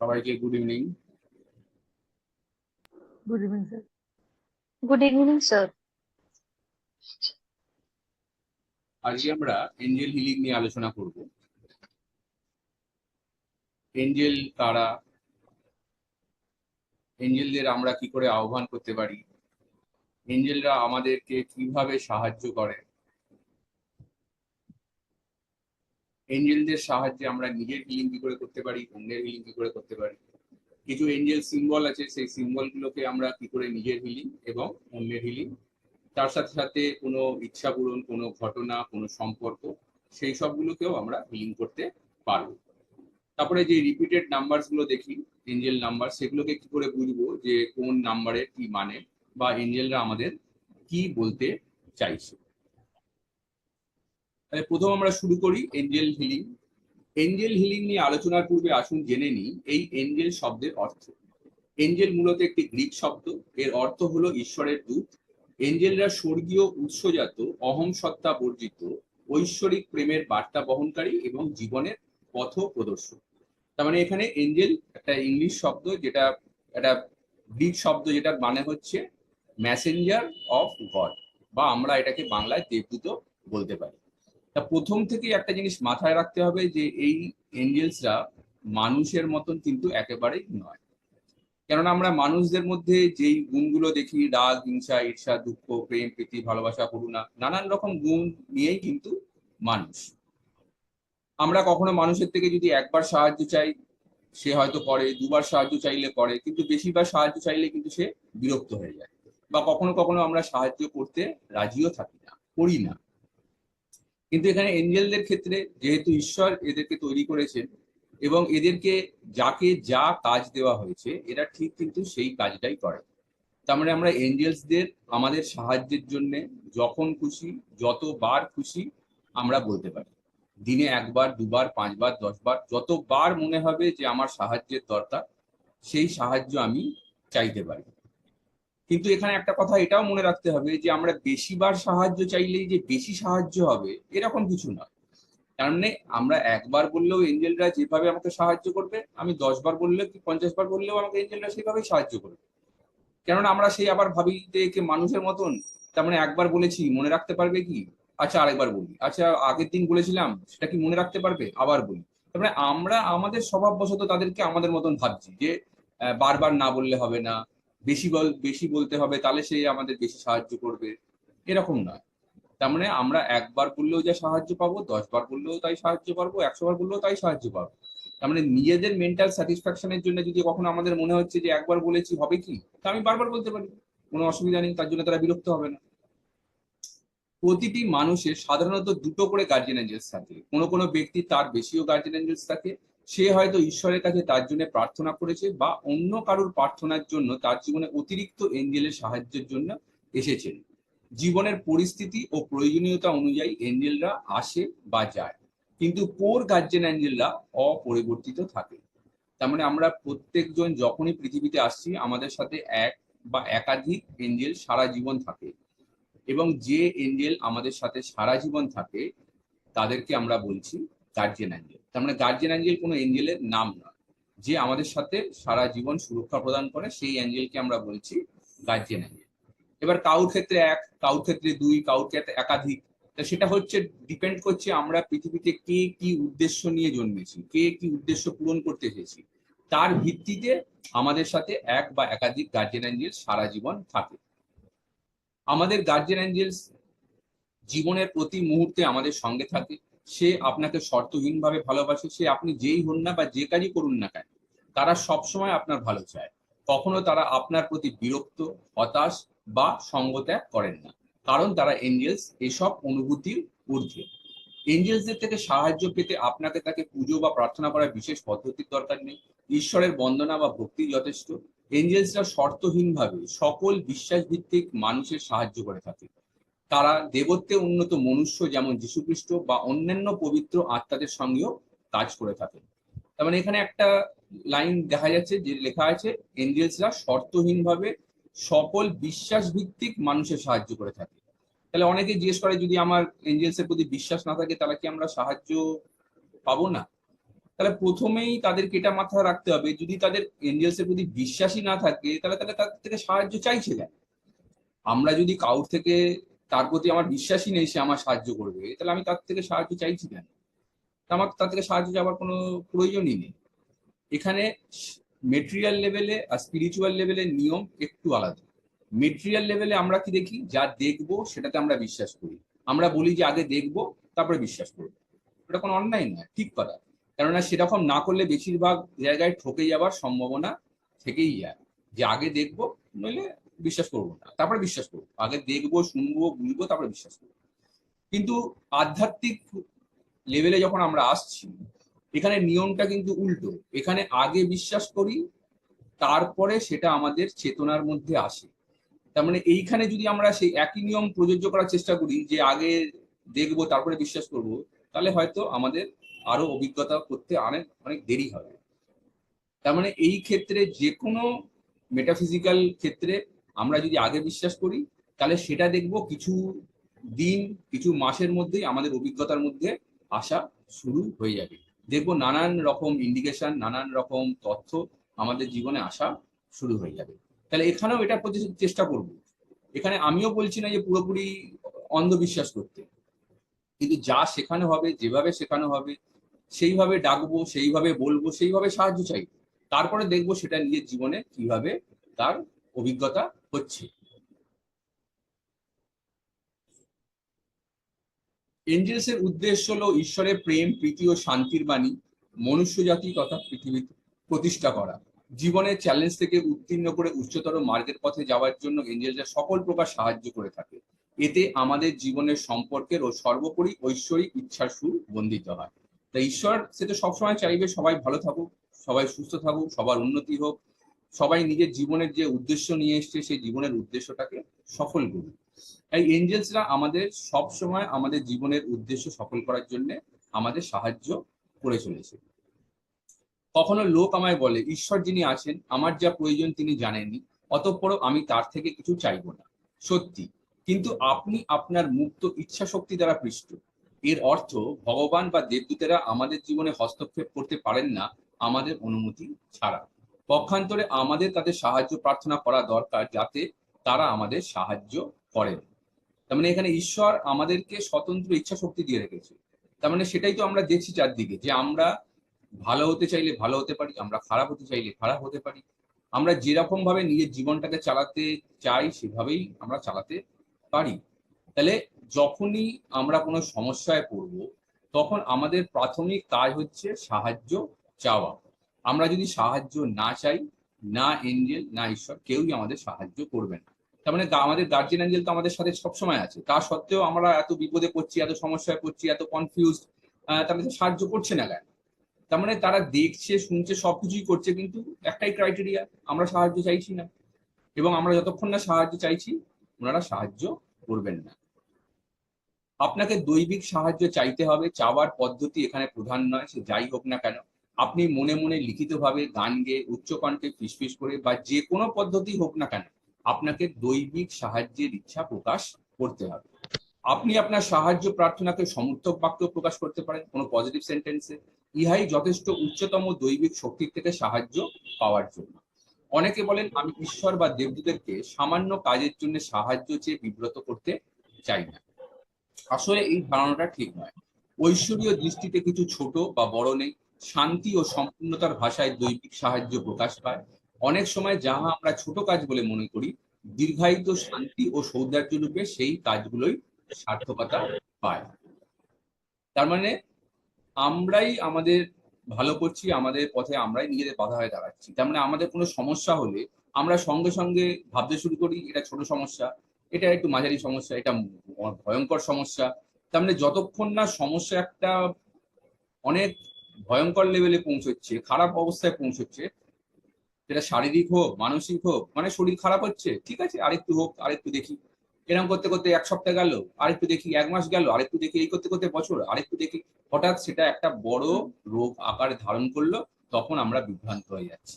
সবাইকে good evening good evening sir good evening sir আজকে আমরা এঞ্জেল হিলিং নিয়ে আলোচনা করব। এঞ্জেল কারা? এঞ্জেলদের আমরা কি করে আহ্বান করতে পারি? এঞ্জেলরা আমাদেরকে কীভাবে সাহায্য করে? এঞ্জেলদের সাহায্যে আমরা নিজের হিলিং কি করে করতে পারি, অন্যের হিলিং কি করে করতে পারি? কিছু এঞ্জেল সিম্বল আছে, সেই সিম্বল গুলোকে আমরা কি করে নিজের হিলিং এবং অন্যের হিলিং তার সাথে সাথে কোনো ইচ্ছা পূরণ কোনো ঘটনা, কোনো সম্পর্ক, সেই সবগুলোকেও আমরা হিলিং করতে পারব। তারপরে যে রিপিটেড নাম্বারসগুলো দেখি এঞ্জেল নাম্বার সেগুলোকে কি করে বুঝব যে কোন নাম্বারের কি মানে বা এঞ্জেলরা আমাদের কি বলতে চাইছে? তাহলে প্রথম আমরা শুরু করি এঞ্জেল হিলিং এঞ্জেল হিলিং নিয়ে আলোচনার পূর্বে আসুন জেনে নিই, এই এঞ্জেল শব্দের অর্থ। এঞ্জেল মূলত একটি গ্রিক শব্দ, এর অর্থ হলো ঈশ্বরের দূত। এঞ্জেলরা স্বর্গীয় উৎসজাত অহং সত্তা বর্জিত, ঐশ্বরিক প্রেমের বার্তা বহনকারী এবং জীবনের পথ প্রদর্শক। তার মানে এখানে এঞ্জেল একটা ইংলিশ শব্দ, যেটা একটা গ্রিক শব্দ, যেটা মানে হচ্ছে ম্যাসেঞ্জার অফ গড বা আমরা এটাকে বাংলায় দেবদূত বলতে পারি। তা প্রথম থেকেই একটা জিনিস মাথায় রাখতে হবে যে এই এঞ্জেলসরা মানুষের মতন কিন্তু একেবারেই নয়। কেননা আমরা মানুষদের মধ্যে যেই গুণগুলো দেখি, রাগ, হিংসা, ঈর্ষা, দুঃখ, প্রেম, প্রীতি, ভালোবাসা, করুণা, নানান রকম গুণ নিয়েই কিন্তু মানুষ। আমরা কখনো মানুষের থেকে যদি একবার সাহায্য চাই, সে হয়তো করে, দুবার সাহায্য চাইলে করে, কিন্তু বেশিবার সাহায্য চাইলে কিন্তু সে বিরক্ত হয়ে যায়। বা কখনো কখনো আমরা সাহায্য করতে রাজিও থাকি না, করি না। কিন্তু এখানে এঞ্জেলদের ক্ষেত্রে যেহেতু ঈশ্বর এদেরকে তৈরি করেছেন এবং এদেরকে যাকে যা কাজ দেওয়া হয়েছে, এরা ঠিক কিন্তু সেই কাজটাই করে। তার মানে আমরা এঞ্জেলসদের আমাদের সাহায্যের জন্য যখন খুশি, যতবার খুশি আমরা বলতে পারি। দিনে একবার, দুবার, পাঁচবার, দশবার, যতবার মনে হবে যে আমার সাহায্যের দরকার, সেই সাহায্য আমি চাইতে পারি। কিন্তু এখানে একটা কথা এটাও মনে রাখতে হবে যে আমরা বেশিবার সাহায্য চাইলেই যে বেশি সাহায্য হবে, এরকম কিছু নয়। তার মানে আমরা একবার বললেও এঞ্জেলরা যেভাবে আমাকে সাহায্য করবে, আমি দশ বার বললে কি পঞ্চাশ বার বললেও আমাকে এঞ্জেলরা সেভাবেই সাহায্য করবে। কেননা আমরা সেই আবার ভাবি যে একে মানুষের মতন, তার মানে একবার বলেছি, মনে রাখতে পারবে কি? আচ্ছা আরেকবার বলি। আচ্ছা আগের দিন বলেছিলাম, সেটা কি মনে রাখতে পারবে? আবার বলি। তার মানে আমরা আমাদের স্বভাববশত তাদেরকে আমাদের মতন ভাবছি যে বারবার না বললে হবে না বেশি বল বেশি বলতে হবে, তাহলে সে আমাদের বেশি সাহায্য করবে। এরকম নয়। তার মানে আমরা একবার বললেও যা সাহায্য পাবো, দশ বার বললেও তাই সাহায্য পাবো, একশো বার বললেও তাই সাহায্য পাবো। তার মানে নিজেদের মেন্টাল স্যাটিসফ্যাকশনের জন্য যদি কখনো আমাদের মনে হচ্ছে যে একবার বলেছি হবে কি, তা আমি বারবার বলতে পারি। কোনো অসুবিধা নেই, তার জন্য তারা বিরক্ত হবে না। প্রতিটি মানুষের সাধারণত দুটো করে গার্জিয়ান এঞ্জেলস থাকে। কোনো কোনো ব্যক্তি তার বেশিও গার্জিয়ান এঞ্জেলস থাকে সে হয়তো ঈশ্বরের কাছে তার জন্য প্রার্থনা করেছে বা অন্য কারোর প্রার্থনার জন্য তার জীবনে অতিরিক্ত এঞ্জেলের সাহায্যের জন্য এসেছেন। জীবনের পরিস্থিতি ও প্রয়োজনীয়তা অনুযায়ী এঞ্জেলরা আসে বা যায়, কিন্তু কোর গার্জেন অ্যাঞ্জেলরা অপরিবর্তিত থাকে। তার মানে আমরা প্রত্যেকজন যখনই পৃথিবীতে আসছি, আমাদের সাথে এক বা একাধিক এঞ্জেল সারা জীবন থাকে এবং যে এঞ্জেল আমাদের সাথে সারা জীবন থাকে, তাদেরকে আমরা বলছি গার্জেন অ্যাঞ্জেল তার মানে গার্জেন অ্যাঞ্জেল কোনো এঞ্জেলের নাম নয়। যে আমাদের সাথে সারা জীবন সুরক্ষা প্রদান করে, সেই অ্যাঞ্জেলকে আমরা বলছি গার্জেন অ্যাঞ্জেল এবার কাউর ক্ষেত্রে এক, কাউর ক্ষেত্রে দুই, কাউর ক্ষেত্রে একাধিক। তা সেটা হচ্ছে ডিপেন্ড করছে আমরা পৃথিবীতে কে কি উদ্দেশ্য নিয়ে জন্মেছি, কে কি উদ্দেশ্য পূরণ করতে এসেছি তার ভিত্তিতে আমাদের সাথে এক বা একাধিক গার্জেন অ্যাঞ্জেল সারা জীবন থাকে। আমাদের গার্জেন অ্যাঞ্জেলস জীবনের প্রতি মুহূর্তে আমাদের সঙ্গে থাকে। সে আপনাকে শর্তহীনভাবে ভালোবাসে, সে আপনি যেই হন না বা যে কাজই করুন না কেন, তারা সবসময় আপনার ভালো চায়। কখনো তারা আপনার প্রতি বিরক্ত, হতাশ বা সঙ্গত্যাগ করেন না, কারণ তারা এঞ্জেলস এসব অনুভূতির ঊর্ধ্বে। এঞ্জেলসদের থেকে সাহায্য পেতে আপনাকে তাকে পুজো বা প্রার্থনা করার বিশেষ পদ্ধতির দরকার নেই। ঈশ্বরের বন্দনা বা ভক্তি যথেষ্ট। এঞ্জেলসরা শর্তহীনভাবে সকল বিশ্বাস ভিত্তিক মানুষের সাহায্য করে থাকে। তারা দেবত্বে উন্নত মনুষ্য যেমন যীশুখ্রিস্ট বা অন্যান্য পবিত্র আত্মাদের সঙ্গেও কাজ করে থাকে তার মানে এখানে একটা লাইন দেখা যাচ্ছে যে লেখা আছে এঞ্জেলসরা শর্তহীনভাবে সকল বিশ্বাস ভিত্তিক মানুষের সাহায্য করে থাকে। তাহলে অনেকে জিজ্ঞেস করে, যদি আমার এঞ্জেলস এর প্রতি বিশ্বাস না থাকে, তাহলে কি আমরা সাহায্য পাবো না? তাহলে প্রথমেই তাদেরকে এটা মাথায় রাখতে হবে, যদি তাদের এঞ্জেলস এর প্রতি বিশ্বাসই না থাকে, তাহলে তাহলে তাদের থেকে সাহায্য চাইছে আমরা যদি কাউর থেকে তার প্রতি আমার বিশ্বাসই নেই সে আমার সাহায্য করবে। তাহলে আমি তার থেকে সাহায্য চাইছি কেন? আমার তার থেকে সাহায্য চাওয়ার কোনো প্রয়োজনই নেই। এখানে মেটেরিয়াল লেভেলে আর স্পিরিচুয়াল লেভেলের নিয়ম একটু আলাদা। মেটেরিয়াল লেভেলে আমরা কি দেখি? যা দেখব সেটাতে আমরা বিশ্বাস করি। আমরা বলি যে আগে দেখব, তারপরে বিশ্বাস করব। এটা কোনো অন্যায় নয়, ঠিক কথা। কেননা সেরকম না করলে বেশিরভাগ জায়গায় ঠকে যাওয়ার সম্ভাবনা থেকেই যায়। যে আগে দেখব, নইলে বিশ্বাস করব না। তারপরে বিশ্বাস করব। আগে দেখব, শুনব, বুঝব, তারপরে বিশ্বাস করব। কিন্তু আধ্যাত্মিক লেভেলে যখন আমরা আসছি, এখানে নিয়মটা কিন্তু উল্টো। এখানে আগে বিশ্বাস করি, তারপরে সেটা আমাদের চেতনার মধ্যে আসে। তার মানে এইখানে যদি আমরা সেই একই নিয়ম প্রযোজ্য করার চেষ্টা করি, যে আগে দেখব, তারপরে বিশ্বাস করব, তাহলে হয়তো আমাদের আরও অভিজ্ঞতা করতে অনেক অনেক দেরি হবে। তার মানে এই ক্ষেত্রে যে কোনো মেটাফিজিক্যাল ক্ষেত্রে আমরা যদি আগে বিশ্বাস করি, তাহলে সেটা দেখব কিছু দিন, কিছু মাসের মধ্যেই আমাদের অভিজ্ঞতার মধ্যে আসা শুরু হয়ে যাবে। দেখব নানান রকম ইন্ডিকেশন নানান রকম তথ্য আমাদের জীবনে আসা শুরু হয়ে যাবে। তাহলে এখানেও এটার প্রতি চেষ্টা করব। এখানে আমিও বলছি না যে পুরোপুরি অন্ধবিশ্বাস করতে। কিন্তু যা শেখানো হবে, যেভাবে শেখানো হবে, সেইভাবে ডাকবো, সেইভাবে বলব, সেইভাবে সাহায্য চাইব। তারপরে দেখব সেটা নিজের জীবনে কীভাবে তার অভিজ্ঞতা হচ্ছে। এঞ্জেলস এর উদ্দেশ্য হলো ঈশ্বরের প্রেম, প্রীতি ও শান্তির বাণী মনুষ্য জাতি তথা পৃথিবীতে প্রতিষ্ঠা করা। জীবনের চ্যালেঞ্জ থেকে উত্তীর্ণ করে উচ্চতর মার্গের পথে যাওয়ার জন্য এঞ্জেলসরা সকল প্রকার সাহায্য করে থাকে। এতে আমাদের জীবনের সম্পর্কের ও সর্বোপরি ঐশ্বরিক ইচ্ছার সুর বন্দিত হয়। তাই ঈশ্বর সে তো সবসময় চাইবে সবাই ভালো থাকুক, সবাই সুস্থ থাকুক, সবার উন্নতি হোক। সবাই নিজের জীবনের যে উদ্দেশ্য নিয়ে এসছে, সেই জীবনের উদ্দেশ্যটাকে সফল করুক তাই এঞ্জেলসরা আমাদের সব সময় আমাদের জীবনের উদ্দেশ্য সফল করার জন্য আমাদের সাহায্য করে চলেছে। কখনো লোক আমায় বলে, ঈশ্বর যিনি আছেন, আমার যা প্রয়োজন তিনি জানেননি অতঃপরও আমি তার থেকে কিছু চাইব না। সত্যি, কিন্তু আপনি আপনার মুক্ত ইচ্ছা শক্তি দ্বারা পৃষ্ঠ এর অর্থ, ভগবান বা দেবদূতেরা আমাদের জীবনে হস্তক্ষেপ করতে পারেন না, আমাদের অনুমতি ছাড়া। পক্ষান্তরে আমাদের তাদের সাহায্য প্রার্থনা করা দরকার যাতে তারা আমাদের সাহায্য করেন তার মানে এখানে ঈশ্বর আমাদেরকে স্বতন্ত্র ইচ্ছা শক্তি দিয়ে রেখেছে। তার মানে সেটাই তো আমরা দেখছি চারদিকে, যে আমরা ভালো হতে চাইলে ভালো হতে পারি, আমরা খারাপ হতে চাইলে খারাপ হতে পারি। আমরা যেরকম ভাবে নিজের জীবনটাকে চালাতে চাই, সেভাবেই আমরা চালাতে পারি। তাহলে যখনই আমরা কোনো সমস্যায় পড়ব, তখন আমাদের প্রাথমিক কাজ হচ্ছে সাহায্য চাওয়া। আমরা যদি সাহায্য না চাই, না এঞ্জেল না ঈশ্বর, কেউই আমাদের সাহায্য করবে না। তার মানে আমাদের গার্জেন এঞ্জেল তো আমাদের সাথে সবসময় আছে। তা সত্ত্বেও আমরা এত বিপদে পড়ছি, এত সমস্যায় পড়ছি, এত কনফিউজ তাহলে সাহায্য করছে না কেন? তার মানে তারা দেখছে, শুনছে, সবকিছুই করছে, কিন্তু একটাই ক্রাইটেরিয়া আমরা সাহায্য চাইছি না। এবং আমরা যতক্ষণ না সাহায্য চাইছি, ওনারা সাহায্য করবেন না। আপনাকে দৈবিক সাহায্য চাইতে হবে, চাওয়ার পদ্ধতি এখানে প্রধান নয়, সে যাই হোক না কেন। আপনি মনে মনে লিখিতভাবে গান গেয়ে উচ্চকণ্ঠে ফিসফিস করে বা যে কোনো পদ্ধতি হোক না কেন, আপনাকে দৈবিক সাহায্যের ইচ্ছা প্রকাশ করতে হবে। আপনি আপনার সাহায্য প্রার্থনাকে সমর্থক বাক্য প্রকাশ করতে পারেন কোনো পজিটিভ সেন্টেন্সে ইহাই যথেষ্ট উচ্চতম দৈবিক শক্তির থেকে সাহায্য পাওয়ার জন্য। অনেকে বলেন, আমি ঈশ্বর বা দেবদূতেরকে সামান্য কাজের জন্য সাহায্য চেয়ে বিব্রত করতে চাই না। আসলে এই ধারণাটা ঠিক নয়। ঐশ্বরীয় দৃষ্টিতে কিছু ছোট বা বড় নেই। শান্তি ও সম্পূর্ণতার ভাষায় দৈবিক সাহায্য প্রকাশ পায়। অনেক সময় যাহা আমরা ছোট কাজ বলে মনে করি, দীর্ঘায়িত শান্তি ও সৌন্দর্য রূপে সেই কাজগুলোই সার্থকতা পায়। তার মানে আমরাই আমাদের, ভালো করছি, আমাদের পথে আমরাই নিজেদের বাধা হয়ে দাঁড়াচ্ছি। তার মানে আমাদের কোনো সমস্যা হলে আমরা সঙ্গে সঙ্গে ভাবতে শুরু করি, এটা ছোট সমস্যা, এটা একটু মাঝারি সমস্যা, এটা ভয়ঙ্কর সমস্যা। তার মানে যতক্ষণ না সমস্যা একটা অনেক ভয়ঙ্কর লেভেলে পৌঁছচ্ছে, খারাপ অবস্থায় পৌঁছচ্ছে। সেটা শারীরিক হোক, মানসিক হোক মানে শরীর খারাপ হচ্ছে, ঠিক আছে, আরেকটু হোক, আরেকটু দেখি। এরকম করতে করতে এক সপ্তাহ গেল, আরেকটু দেখি, এক মাস গেল, আরেকটু দেখি, এই করতে করতে বছর, আরেকটু দেখি। হঠাৎ সেটা একটা বড় রোগ আকার ধারণ করল, তখন আমরা বিভ্রান্ত হয়ে যাচ্ছি।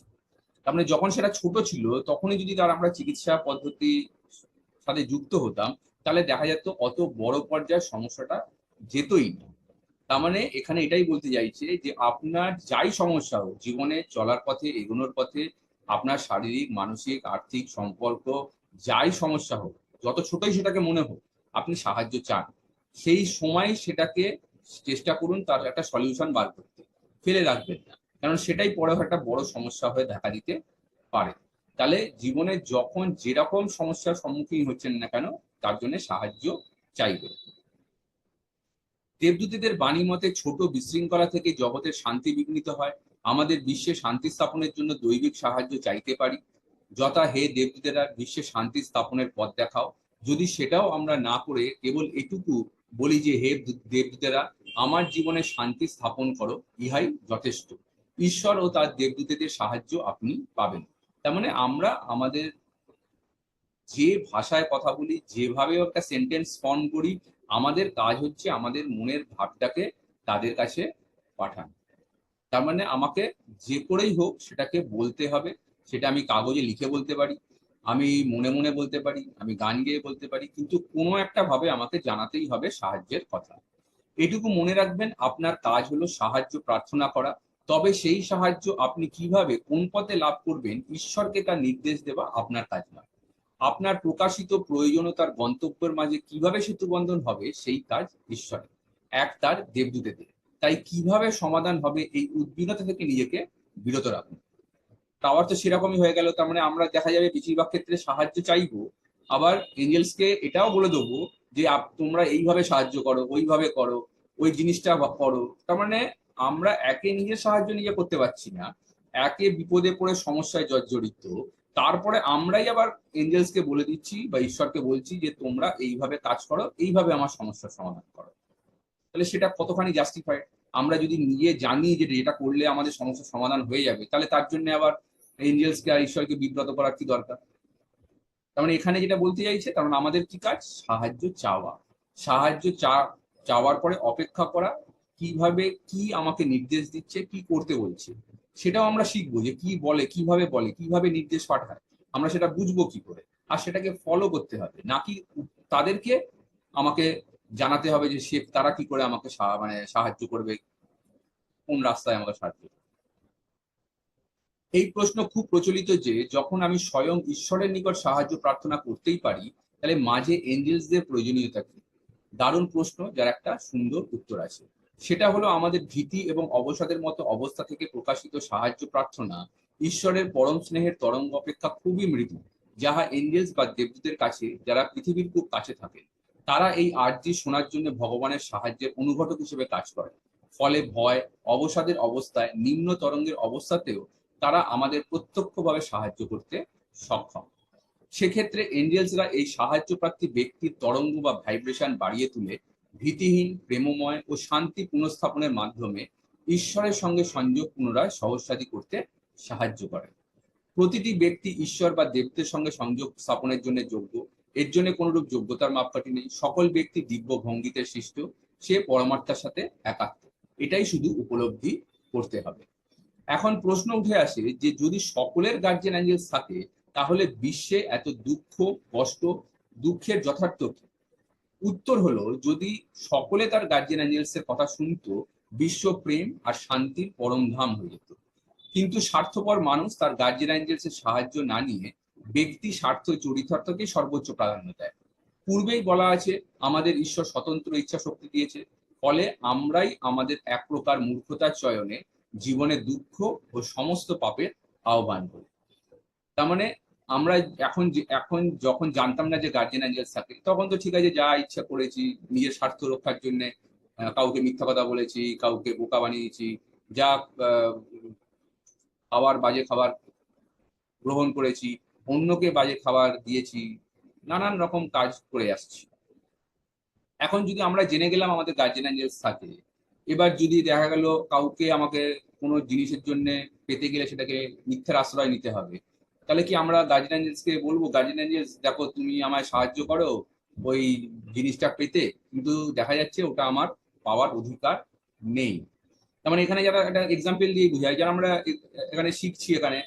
তার মানে যখন সেটা ছোট ছিল, তখনই যদি তার আমরা চিকিৎসা পদ্ধতি সাথে যুক্ত হতাম, তাহলে দেখা যেত অত বড় পর্যায়ের সমস্যাটা যেতই না। তার মানে এখানে এটাই বলতে চাইছে যে আপনার যাই সমস্যা হোক, জীবনে চলার পথে, এগোনোর পথে, আপনার শারীরিক, মানসিক, আর্থিক সম্পর্ক, যাই সমস্যা হোক, যত ছোটই সেটাকে মনে হোক, আপনি সাহায্য চান। সেই সময় সেটাকে চেষ্টা করুন তার একটা সলিউশন বার করতে। ফেলে রাখবেন না। কারণ সেটাই পরে একটা বড় সমস্যা হয়ে দেখা দিতে পারে। তাহলে জীবনে যখন যেরকম সমস্যার সম্মুখীন হচ্ছেন না কেন, তার জন্য সাহায্য চাইবেন। দেবদূতীদের বাণী মতে ছোট বিশৃঙ্খলা থেকে জগতের শান্তি বিঘ্নিত হয়। আমাদের বিশ্বে শান্তি স্থাপনের জন্য দৈবিক সাহায্য চাইতে পারি। যথা হে দেবদূতেরা, বিশ্বে শান্তি স্থাপনের পথ দেখাও। যদি সেটাও আমরা না করে কেবল এটুকু বলি যে হে দেবদূতেরা, আমার জীবনে শান্তি স্থাপন করো, ইহাই যথেষ্ট। ঈশ্বর ও তার দেবদূতেদের সাহায্য আপনি পাবেন। তার মানে আমরা আমাদের যে ভাষায় কথা বলি, যেভাবে একটা সেন্টেন্স ফর্ম করি আমাদের কাজ হচ্ছে আমাদের মনের ভাবটাকে তাদের কাছে পাঠান। তার মানে আমাকে যে করেই হোক সেটাকে বলতে হবে, সেটা আমি কাগজে লিখে বলতে পারি, আমি মনে মনে বলতে পারি, আমি গান গেয়ে বলতে পারি, কিন্তু কোনো একটা ভাবে আমাকে জানাতেই হবে সাহায্যের কথা। এটুকু মনে রাখবেন, আপনার কাজ হলো সাহায্য, প্রার্থনা করা। তবে সেই সাহায্য আপনি কীভাবে, কোন পথে লাভ করবেন, ঈশ্বরকে তার নির্দেশ দেওয়া আপনার কাজ নয়। আপনার প্রকাশিত প্রয়োজনীয়তার গন্তব্যের মাঝে কীভাবে সেতু বন্ধন হবে, সেই কাজ ঈশ্বরের। এক তার দেবদূতেদের। তাই কীভাবে সমাধান হবে এই উদ্বিগ্নতা থেকে নিজেকে বিরত রাখুন। টাওয়ার তো সেরকমই হয়ে গেল, তার মানে আমরা দেখা যাবে বেশিরভাগ ক্ষেত্রে সাহায্য চাইব। আবার এঞ্জেলসকে এটাও বলে দেবো যে তোমরা এইভাবে সাহায্য করো, ওইভাবে করো, ওই জিনিসটা করো। তার মানে আমরা একে নিজের সাহায্য নিজে করতে পারছি না। একে বিপদে পড়ে সমস্যায় জর্জরিত। তারপরে আমরাই আবার এঞ্জেলসকে বলে দিচ্ছি বা ঈশ্বরকে বলছি যে তোমরা এইভাবে কাজ করো, এইভাবে আমার সমস্যার সমাধান করো। তাহলে সেটা কতখানি জাস্টিফাইড আমরা যদি নিজে জানি যে এটা করলে আমাদের সমস্যার সমাধান হয়ে যাবে, তাহলে তার জন্য আবার এঞ্জেলসকে আর ঈশ্বরকে বিব্রত করার কি দরকার? তার মানে এখানে যেটা বলতে চাইছে কারণ আমাদের কি কাজ? সাহায্য চাওয়া। সাহায্য চা, চাওয়ার পরে অপেক্ষা করা, কীভাবে, কি আমাকে নির্দেশ দিচ্ছে, কি করতে বলছে। সেটাও আমরা শিখব যে কি বলে, কীভাবে বলে, কীভাবে নির্দেশ পাঠায়। আমরা সেটা বুঝব কি করে? আর সেটাকে ফলো করতে হবে। নাকি তাদেরকে আমাকে জানাতে হবে যে সে, তারা কি করে আমাকে মানে সাহায্য করবে? কোন রাস্তায় আমাকে সাহায্য করবে। এই প্রশ্ন খুব প্রচলিত যে, যখন আমি স্বয়ং ঈশ্বরের নিকট সাহায্য প্রার্থনা করতেই পারি, তাহলে মাঝে এঞ্জেলসদের প্রয়োজনীয়তা কি? দারুণ প্রশ্ন, যার একটা সুন্দর উত্তর আছে। সেটা হলো আমাদের ভীতি এবং অবসাদের মতো অবস্থা থেকে প্রকাশিত সাহায্য প্রার্থনা ঈশ্বরের পরম স্নেহের তরঙ্গ অপেক্ষা খুবই মৃদু, যাহা এঞ্জেলস বা দেবদূতের কাছে, যারা পৃথিবীর খুব কাছে থাকেন তারা এই আর্জি শোনার জন্য ভগবানের সাহায্যের অনুঘটক হিসেবে কাজ করে। ফলে ভয়, অবসাদের অবস্থায়, নিম্ন তরঙ্গের অবস্থাতেও তারা আমাদের প্রত্যক্ষভাবে সাহায্য করতে সক্ষম। সেক্ষেত্রে এঞ্জেলসরা এই সাহায্য প্রার্থী ব্যক্তির তরঙ্গ বা ভাইব্রেশন বাড়িয়ে তুলে ভীতিহীন, প্রেমময় ও শান্তি পুনঃস্থাপনের মাধ্যমে ঈশ্বরের সঙ্গে সংযোগ পুনরায় সহজসাধী করতে সাহায্য করে। প্রতিটি ব্যক্তি ঈশ্বর বা দেবতের সঙ্গে সংযোগ স্থাপনের জন্য যোগ্য। এর জন্য কোনরূপ যোগ্যতার মাপকাঠি নেই। সকল ব্যক্তি দিব্য ভঙ্গিতে সৃষ্ট, সে পরমাত্মার সাথে একাত্ম। এটাই শুধু উপলব্ধি করতে হবে। এখন প্রশ্ন উঠে আসে যে যদি সকলের গার্জেন অ্যাঞ্জেলস থাকে, তাহলে বিশ্বে এত দুঃখ, কষ্ট, দুঃখের যথার্থ কি? উত্তর হলো, যদি সকলে তার গার্জিয়ান অ্যাঞ্জেলস এর কথা শুনতো, বিশ্ব প্রেম আর শান্তির পরম ধাম হয়ে যেত। কিন্তু স্বার্থপর মানুষ তার গার্জিয়ান অ্যাঞ্জেলস এর সাহায্য না নিয়ে ব্যক্তি স্বার্থ চরিতার্থকে সর্বোচ্চ প্রাধান্য দেয়। পূর্বেই বলা আছে, আমাদের ঈশ্বর স্বতন্ত্র ইচ্ছা শক্তি দিয়েছে, ফলে আমরাই আমাদের এক প্রকার মূর্খতার চয়নে জীবনে দুঃখ ও সমস্ত পাপের আহ্বান করি। তার মানে আমরা এখন এখন যখন জানতাম না যে গার্জেন অ্যাঞ্জেলস থাকে, তখন তো ঠিক আছে, যা ইচ্ছা করেছি, নিজের স্বার্থ রক্ষার জন্য কাউকে মিথ্যা কথা বলেছি, কাউকে বোকা বানিয়েছি, যা খাবার, বাজে খাবার গ্রহণ করেছি, অন্যকে বাজে খাবার দিয়েছি, নানান রকম কাজ করে আসছি। এখন যদি আমরা জেনে গেলাম আমাদের গার্জেন অ্যাঞ্জেলস থাকে, এবার যদি দেখা গেল কাউকে আমাকে কোনো জিনিসের জন্য পেতে গেলে সেটাকে মিথ্যার আশ্রয় নিতে হবে তাহলে কি আমরা গার্জিয়ান অ্যাঞ্জেলসকে বলব? গার্জিয়ান অ্যাঞ্জেলস দেখো তুমি আমায় সাহায্য করো ওই জিনিসটা পেতে, কিন্তু দেখা যাচ্ছে ওটা আমার পাওয়ার অধিকার নেই। তার মানে এখানে যারা একটা এক্সাম্পল দিয়ে বুঝায়, যারা আমরা এখানে শিখছি এখানে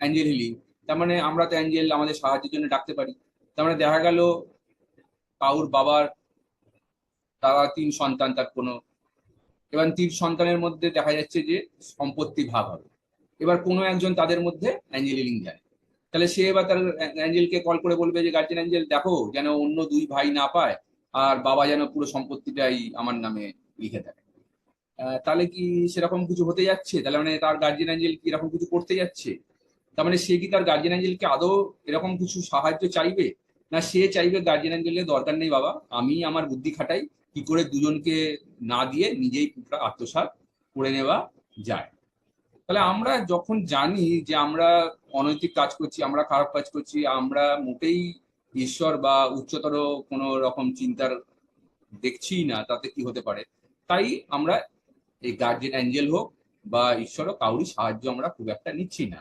অ্যাঞ্জেল হিলিং তার মানে আমরা তো অ্যাঞ্জেল আমাদের সাহায্যের জন্য ডাকতে পারি। তার মানে দেখা গেল কাউর বাবার, তারা তিন সন্তান, তার কোনো এবং তিন সন্তানের মধ্যে দেখা যাচ্ছে যে সম্পত্তি ভাগ হবে। এবার কোনো একজন তাদের মধ্যে অ্যাঞ্জেল হিলিং যায় তাহলে সে এবার তার অ্যাঞ্জেলকে কল করে বলবে যে গার্জেন অ্যাঞ্জেল, দেখো যেন অন্য দুই ভাই না পায় আর বাবা যেন পুরো সম্পত্তিটাই আমার নামে লিখে দেয়। তাহলে কি সেরকম কিছু হতে যাচ্ছে? তাহলে মানে তার গার্জেন অ্যাঞ্জেল কি এরকম কিছু করতে যাচ্ছে? তার মানে সে কি তার গার্জেন অ্যাঞ্জেলকে আদৌ এরকম কিছু সাহায্য চাইবে? না, সে চাইবে গার্জেন অ্যাঞ্জেলের দরকার নেই বাবা। আমি আমার বুদ্ধি খাটাই কি করে দুজনকে না দিয়ে নিজেই পুরোটা আত্মসাৎ করে নেওয়া যায়। তাহলে আমরা যখন জানি যে আমরা অনৈতিক কাজ করছি, আমরা খারাপ কাজ করছি, আমরা মোটেই ঈশ্বর বা উচ্চতর কোনো রকম চিন্তার দেখছি না তাতে কি হতে পারে, তাই আমরা এই গার্জেন অ্যাঞ্জেল হোক বা ঈশ্বর হোক কাউরি সাহায্য আমরা খুব একটা নিচ্ছি না।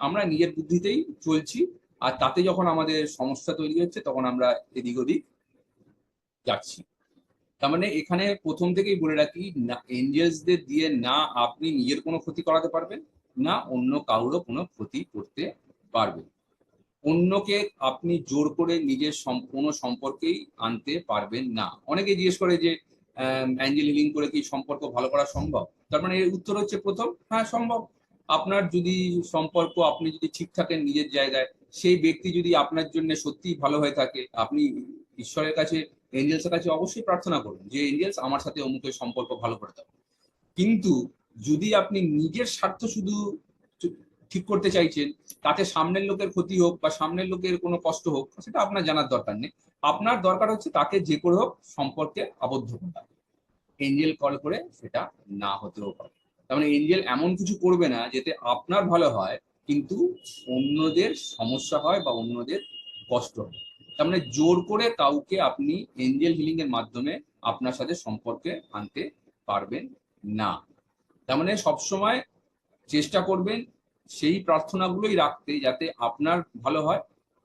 আমরা নিজের বুদ্ধিতেই চলছি আর তাতে যখন আমাদের সমস্যা তৈরি হচ্ছে তখন আমরা এদিক ওদিক যাচ্ছি। তার মানে এখানে প্রথম থেকেই বলে রাখি, না এঞ্জেলসদের দিয়ে না আপনি নিজের কোনো ক্ষতি করাতে পারবেন, না অন্য কারোরও কোনো ক্ষতি করতে পারবেন। অন্যকে আপনি জোর করে নিজের কোনো সম্পর্কেই আনতে পারবেন না। অনেকে জিজ্ঞেস করে যে অ্যাঞ্জেল হিলিং করে কি সম্পর্ক ভালো করা সম্ভব? তার মানে এর উত্তর হচ্ছে প্রথম হ্যাঁ সম্ভব। আপনার যদি সম্পর্ক আপনি যদি ঠিক থাকেন নিজের জায়গায়, সেই ব্যক্তি যদি আপনার জন্য সত্যিই ভালো হয়ে থাকে, আপনি ঈশ্বরের কাছে এঞ্জেলসের কাছে অবশ্যই প্রার্থনা করুন যে এঞ্জেলস আমার সাথে অমুকের সম্পর্ক ভালো করে দাও। কিন্তু যদি আপনি নিজের স্বার্থ শুধু ঠিক করতে চাইছেন, তাতে সামনের লোকের ক্ষতি হোক বা সামনের লোকের কোনো কষ্ট হোক, সেটা আপনার জানার দরকার নেই। আপনার দরকার হচ্ছে তাকে যে করে হোক সম্পর্কে আবদ্ধ করা। এঞ্জেল কল করে সেটা না হতেও পারে। তার মানে এঞ্জেল এমন কিছু করবে না যাতে আপনার ভালো হয়, কিন্তু অন্যদের সমস্যা হয় বা অন্যদের কষ্ট হয়। তার মানে জোর করে কাউকে আপনি এঞ্জেল হিলিং এর মাধ্যমে আপনার সাথে সম্পর্কে আনতে পারবেন না। তার মানে সবসময় চেষ্টা করবেন সেই প্রার্থনাগুলোই রাখতে যাতে আপনার ভালো হয়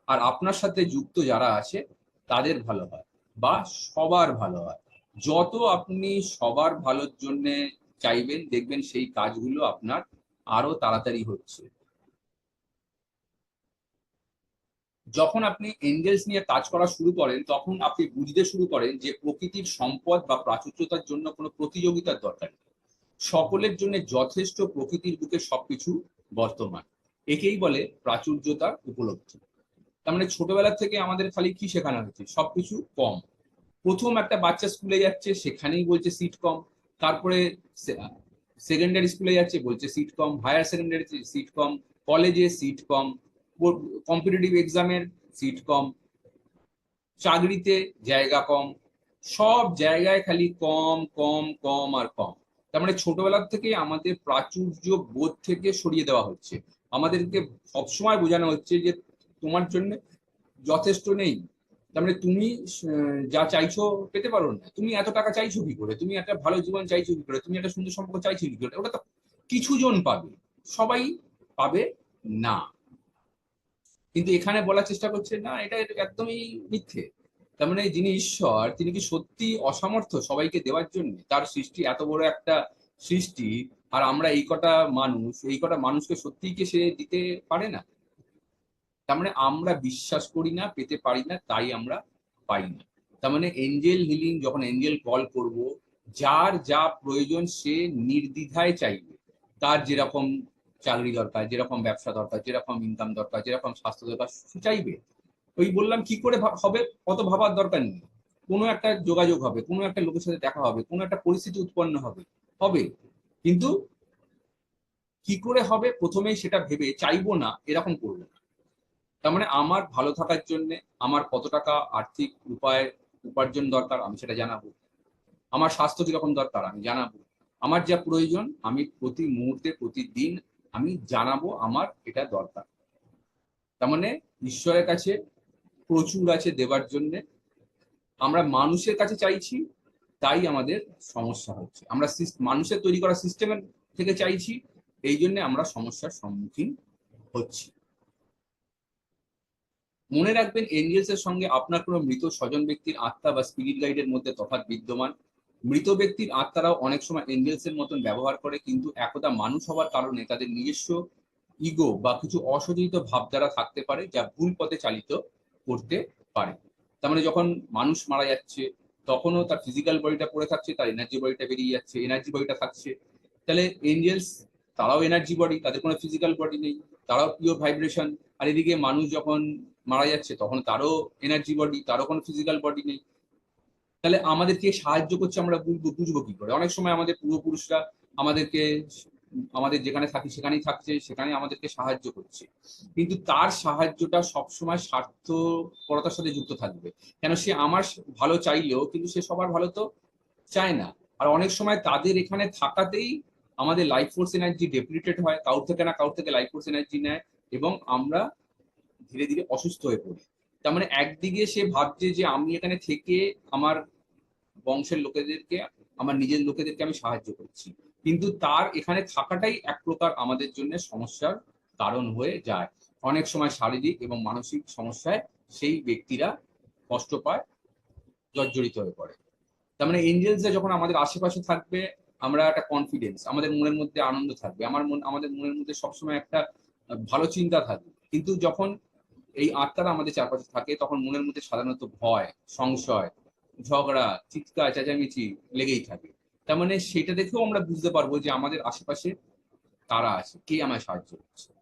আর আপনার সাথে যুক্ত যারা আছে তাদের ভালো হয় বা সবার ভালো হয়। যত আপনি সবার ভালোর জন্য চাইবেন, দেখবেন সেই কাজগুলো আপনার আরও তাড়াতাড়ি হচ্ছে। যখন আপনি এঞ্জেলস নিয়ে কাজ করা শুরু করেন, তখন আপনি বুঝতে শুরু করেন যে প্রকৃতির সম্পদ বা প্রাচুর্যতার জন্য কোনো প্রতিযোগিতার দরকার নেই। সকলের জন্য যথেষ্ট প্রকৃতির বুকে সবকিছু বর্তমান। একেই বলে প্রাচুর্যতার উপলব্ধি। তার মানে ছোটবেলা থেকে আমাদের খালি কি শেখানো হয়েছে? সবকিছু কম। প্রথম একটা বাচ্চা স্কুলে যাচ্ছে, সেখানেই বলছে সিট কম। তারপরে সেকেন্ডারি স্কুলে যাচ্ছে, বলছে সিট কম। হায়ার সেকেন্ডারি সিট কম। কলেজে সিট কম। কম্পিটিটিভ এক্সামের সিট কম, চাকরিতে জায়গা কম, সব জায়গায় খালি কম কম কম আর কম। তার মানে ছোটবেলার থেকে আমাদের প্রাচুর্য বোধ থেকে সরিয়ে দেওয়া হচ্ছে। আমাদেরকে সবসময় বোঝানো হচ্ছে যে তোমার জন্য যথেষ্ট নেই। তার মানে তুমি যা চাইছো পেতে পারো না। তুমি এত টাকা চাইছো কি করে? তুমি একটা ভালো জীবন চাইছো কি করে? তুমি একটা সুন্দর সম্পর্ক চাইছো কি করে? ওটা তো কিছু জন পাবে। সবাই পাবে না। কিন্তু এখানে বলার চেষ্টা করছে, না, এটা একদমই মিথ্যে। তার মানে যিনি ঈশ্বর, তিনি কি সত্যি অসামর্থ্য সবাইকে দেওয়ার জন্য? তার সৃষ্টি, এত বড় একটা সৃষ্টি, আর আমরা এই কটা মানুষ, এই কটা মানুষকে সত্যিই কি সে দিতে পারে না? তার মানে আমরা বিশ্বাস করি না, পেতে পারি না, তাই আমরা পাই না। তার মানে এঞ্জেল হিলিং যখন এঞ্জেল কল করব, যার যা প্রয়োজন সে নির্দ্বিধায় চাইবে। তার যেরকম চাকরি দরকার, যেরকম ব্যবসা দরকার, যেরকম ইনকাম দরকার, যেরকম স্বাস্থ্য দরকার চাইবে। ওই বললাম, কি করে হবে? অত ভাবার দরকার নেই। কোনো একটা যোগাযোগ হবে, কোনো একটা লোকের সাথে দেখা হবে, কোনো একটা পরিস্থিতি উৎপন্ন হবে হবে। কিন্তু কি করে হবে? প্রথমেই সেটা ভেবে চাইব না, এরকম করব না। তার মানে আমার ভালো থাকার জন্য আমার কত টাকা আর্থিক উপায়, উপার্জন দরকার, আমি সেটা জানাব। আমার স্বাস্থ্য কীরকম দরকার, আমি জানাব। আমার যা প্রয়োজন, আমি প্রতি মুহূর্তে, প্রতিদিন আমি জানাব আমার এটা দরকার। তার মানে ঈশ্বরের কাছে প্রচুর আছে দেবার জন্য। আমরা মানুষের কাছে চাইছি, তাই আমাদের সমস্যা হচ্ছে। আমরা মানুষের তৈরি করা সিস্টেমের থেকে চাইছি, এই জন্য আমরা সমস্যার সম্মুখীন হচ্ছি। মনে রাখবেন এঞ্জেলস এর সঙ্গে আপনার কোনো মৃত স্বজন ব্যক্তির আত্মা বা স্পিরিট গাইডের মধ্যে তফাৎ বিদ্যমান। মৃত ব্যক্তির আত্মারাও অনেক সময় এঞ্জেলস এর মতন ব্যবহার করে, কিন্তু একদা মানুষ হওয়ার কারণে তাদের নিজস্ব ইগো বা কিছু অসচেত ভাবধারা থাকতে পারে, যা ভুল পথে চালিত করতে পারে। তার মানে যখন মানুষ মারা যাচ্ছে, তখনও তার ফিজিক্যাল বডিটা পড়ে থাকছে, তার এনার্জি বডিটা বেরিয়ে যাচ্ছে এনার্জি বডিটা থাকছে। তাহলে এঞ্জেলস তারাও এনার্জি বডি তাদের কোনো ফিজিক্যাল বডি নেই, তারাও পিওর ভাইব্রেশন আর এদিকে মানুষ যখন মারা যাচ্ছে, তখন তারও এনার্জি বডি তারও কোনো ফিজিক্যাল বডি নেই। তাহলে আমাদেরকে সাহায্য করছে আমরা বুঝব বুঝব কি করে? অনেক সময় আমাদের পূর্বপুরুষরা আমাদেরকে, আমাদের যেখানে থাকি সেখানেই থাকছে, সেখানে আমাদেরকে সাহায্য করছে। কিন্তু তার সাহায্যটা সবসময় স্বার্থপরতার সাথে যুক্ত থাকবে। কেন সে আমার ভালো চাইলেও, কিন্তু সে সবার ভালো তো চায় না। আর অনেক সময় তাদের এখানে থাকাতেই আমাদের লাইফ ফোর্স এনার্জি ডেপ্লিটেড হয়, কাউর থেকে না কাউর থেকে লাইফ ফোর্স এনার্জি নেয় এবং আমরা ধীরে ধীরে অসুস্থ হয়ে পড়ি। তার মানে একদিকে সে ভাবছে যে আমি এখানে থেকে আমার বংশের লোকেদেরকে, আমার নিজের লোকেদেরকে আমি সাহায্য করছি। কিন্তু তার এখানে থাকাটাই এক প্রকার আমাদের জন্য সমস্যার কারণ হয়ে যায়। অনেক সময় শারীরিক এবং মানসিক সমস্যায় সেই ব্যক্তিরা কষ্ট পায়, জর্জরিত হয়ে পড়ে। তার মানে এঞ্জেলসরা যখন আমাদের আশেপাশে থাকবে, আমরা একটা কনফিডেন্স আমাদের মনের মধ্যে আনন্দ থাকবে। আমার মন, আমাদের মনের মধ্যে সবসময় একটা ভালো চিন্তা থাকবে। কিন্তু যখন এই আত্মারা আমাদের চারপাশে থাকে, তখন মনের মধ্যে সাধারণত ভয়, সংশয়, ঝগড়া, চিৎকার, চেঁচামেচি লেগেই থাকে। তার মানে সেটা দেখেও আমরা বুঝতে পারব যে আমাদের আশেপাশে তারা আছে, কে আমায় সাহায্য করছে।